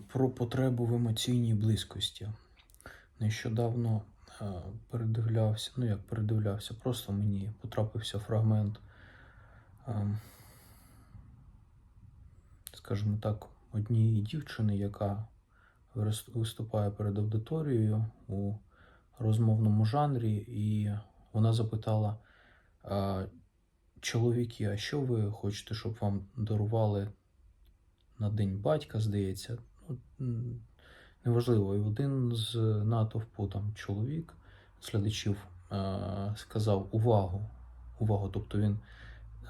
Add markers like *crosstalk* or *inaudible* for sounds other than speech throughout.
про потребу в емоційній близькості. Нещодавно е, передивлявся, ну як передивлявся, просто мені потрапився фрагмент, е, скажімо так, однієї дівчини, яка виступає перед аудиторією у розмовному жанрі, і вона запитала: чоловіки, а що ви хочете, щоб вам дарували на День батька, здається? Неважливо. І один з натовпу там чоловік, з глядачів, е, сказав увагу. Увагу. Тобто він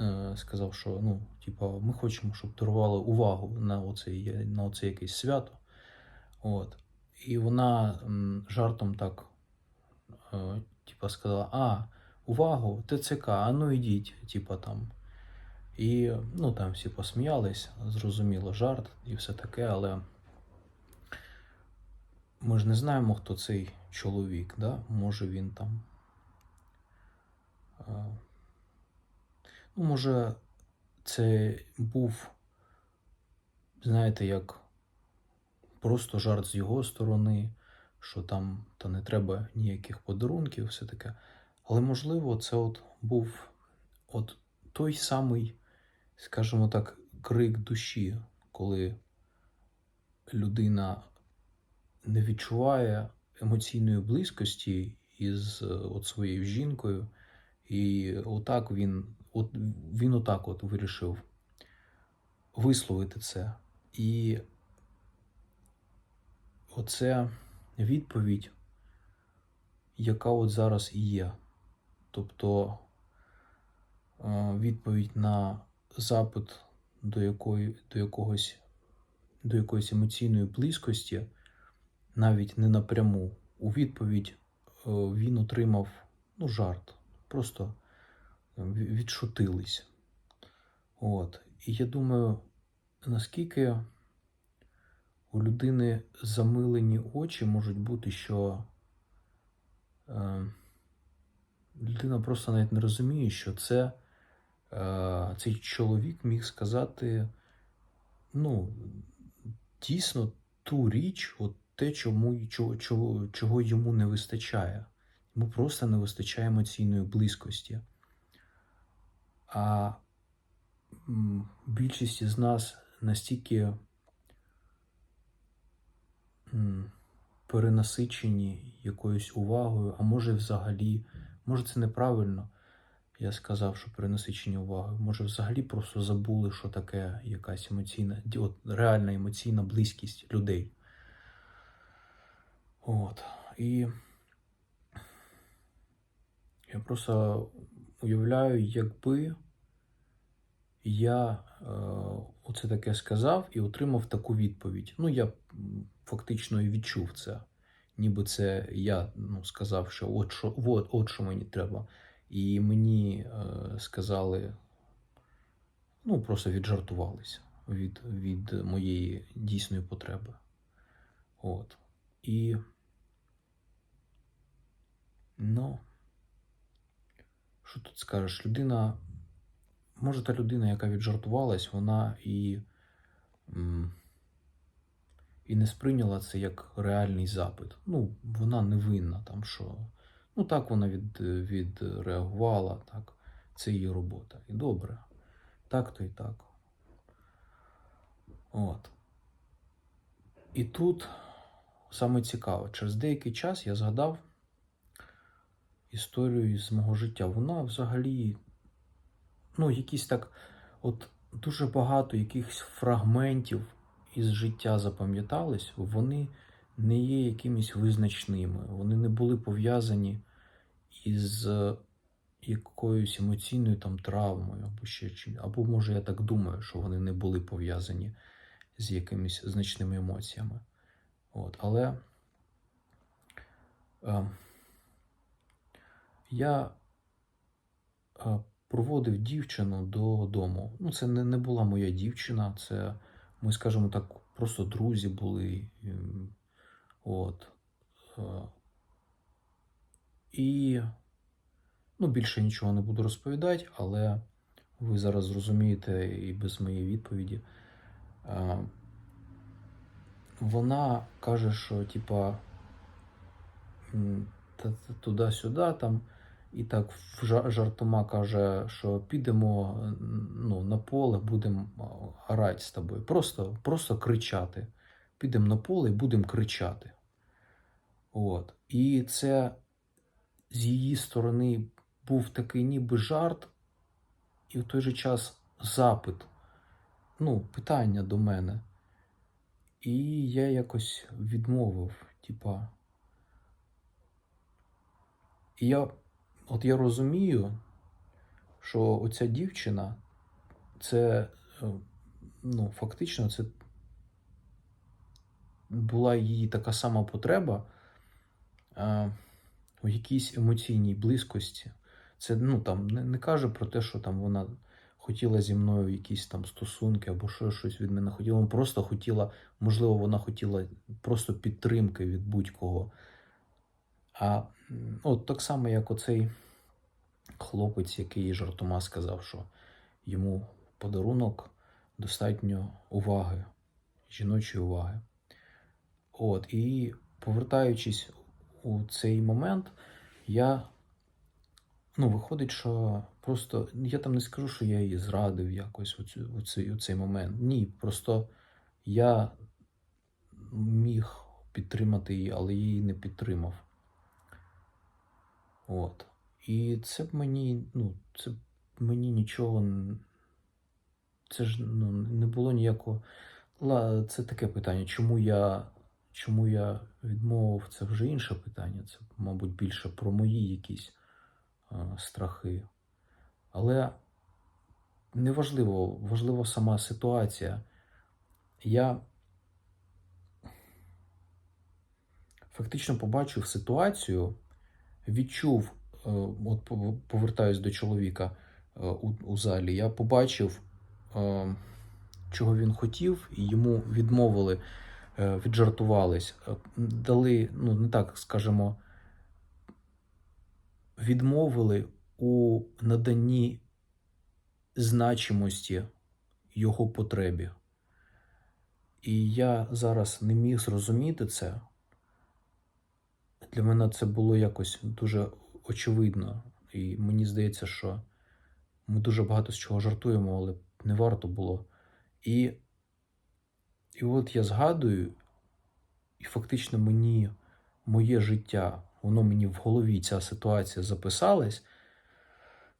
е, сказав, що ну, типа, ми хочемо, щоб дарували увагу на оце, на оце якесь свято. От. І вона жартом так, е, типа, сказала: А, увагу, ТЦК, а ну ідіть, типа там. І ну, там всі посміялись, зрозуміло, жарт і все таке, але ми ж не знаємо, хто цей чоловік, да? може він там. е, Ну, може, це був, знаєте, як просто жарт з його сторони, що там та не треба ніяких подарунків, все таке. Але можливо, це от був от той самий, скажімо так, крик душі, коли людина не відчуває емоційної близькості із е, от своєю жінкою, і отак він, от він отак от вирішив висловити це. І оце відповідь, яка от зараз і є. Тобто е, відповідь на запит до якої, до якогось до якоїсь емоційної близькості, навіть не напряму. У відповідь е, він отримав ну, жарт. Просто е, відшутились. От. І я думаю, наскільки у людини замилені очі можуть бути, що е, людина просто навіть не розуміє, що це е, цей чоловік міг сказати, ну, дійсно ту річ, от те, чому, чого, чого, йому не вистачає. Йому просто не вистачає емоційної близькості. А більшість із нас настільки перенасичені якоюсь увагою, а може взагалі, може це неправильно. Я сказав, що перенасичені увагою. Може, взагалі просто забули, що таке якась емоційна, от, реальна емоційна близькість людей. От. І я просто уявляю, якби я е, оце таке сказав і отримав таку відповідь. Ну, я фактично і відчув це. Ніби це я ну, сказав, що от що, от, от що мені треба. І мені е, сказали, ну, просто віджартувалися від, від моєї дійсної потреби. От. І. Ну, що тут скажеш? Людина, може, та людина, яка віджартувалась, вона і, і не сприйняла це як реальний запит. Ну, вона не винна там, що. Ну, так вона від, відреагувала, так. Це її робота. І добре. Так то і так. От. І тут саме цікаво, через деякий час я згадав історію з мого життя. Вона взагалі, ну, якісь так, от дуже багато якихось фрагментів із життя запам'ятались, вони не є якимись визначними, вони не були пов'язані із е, якоюсь емоційною там травмою, або ще чим. Або може я так думаю, що вони не були пов'язані з якимись значними емоціями. От. Але е, я е, проводив дівчину додому. Ну, це не, не була моя дівчина, це ми, скажімо так, просто друзі були. От. Е, І ну, більше нічого не буду розповідати, але ви зараз зрозумієте і без моєї відповіді. Е, вона каже, що типа туди-сюди там. І так жартома каже, що підемо ну, на поле, будемо орати з тобою. Просто, просто кричати. Підемо на поле і будемо кричати. От. І це з її сторони був такий ніби жарт, і в той же час запит, ну, питання до мене. І я якось відмовив, типа. І я, от я розумію, що оця дівчина, це, е, ну, фактично, це була її така сама потреба а, у якійсь емоційній близькості. Це ну, там, не, не каже про те, що там вона хотіла зі мною якісь там стосунки або що, щось від мене хотіла. Вона просто хотіла, можливо, вона хотіла просто підтримки від будь-кого. А от так само, як оцей хлопець, який жартома сказав, що йому подарунок достатньо уваги, жіночої уваги. От, і повертаючись у цей момент, я. Ну, виходить, що просто я там не скажу, що я її зрадив якось у, цю, у, цей, у цей момент. Ні, просто я міг підтримати її, але її не підтримав. От. І це б мені, ну, це б мені нічого. Це ж ну, не було ніякого. Це таке питання. Чому я, чому я відмовив, це вже інше питання. Це, мабуть, більше про мої якісь е, страхи. Але неважливо, важлива сама ситуація. Я фактично побачив ситуацію, відчув, е, от повертаюсь до чоловіка е, у, у залі, я побачив, е, чого він хотів, і йому відмовили, віджартувались, дали, ну не так скажемо, відмовили у наданні значимості його потребі. І я зараз не міг зрозуміти це. Для мене це було якось дуже очевидно. І мені здається, що ми дуже багато з чого жартуємо, але не варто було. І, і от я згадую, і фактично мені моє життя, воно мені в голові ця ситуація записалась,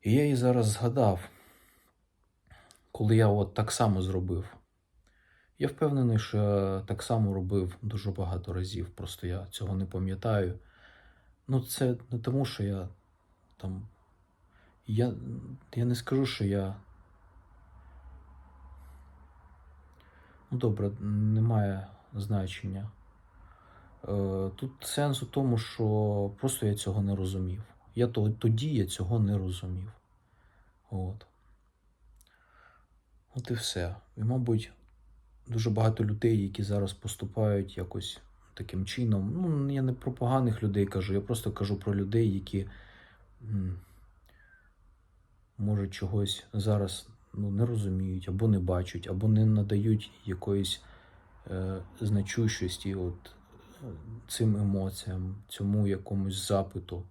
і я її зараз згадав, коли я от так само зробив. Я впевнений, що я так само робив дуже багато разів, просто я цього не пам'ятаю. Ну, це не тому, що я там. Я, я не скажу, що я. Ну, добре, немає значення. Е, Тут сенс у тому, що просто я цього не розумів. Я то, тоді я цього не розумів. От. От і все. І, мабуть, дуже багато людей, які зараз поступають якось таким чином. Ну, я не про поганих людей кажу, я просто кажу про людей, які може чогось зараз ну, не розуміють, або не бачать, або не надають якоїсь е, значущості от, е, цим емоціям, цьому якомусь запиту.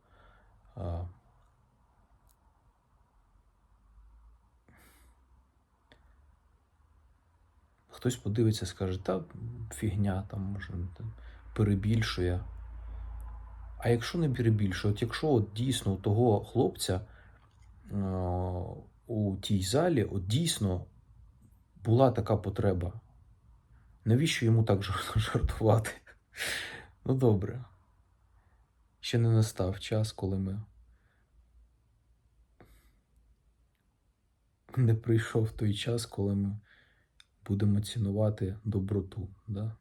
Хтось подивиться, скаже, та фігня там може перебільшує. А якщо не перебільшує, от якщо от дійсно у того хлопця е, у тій залі от дійсно була така потреба, навіщо йому так *laughs* жартувати? Ну добре. Ще не настав час, коли ми не прийшов той час, коли ми будемо цінувати доброту. Да?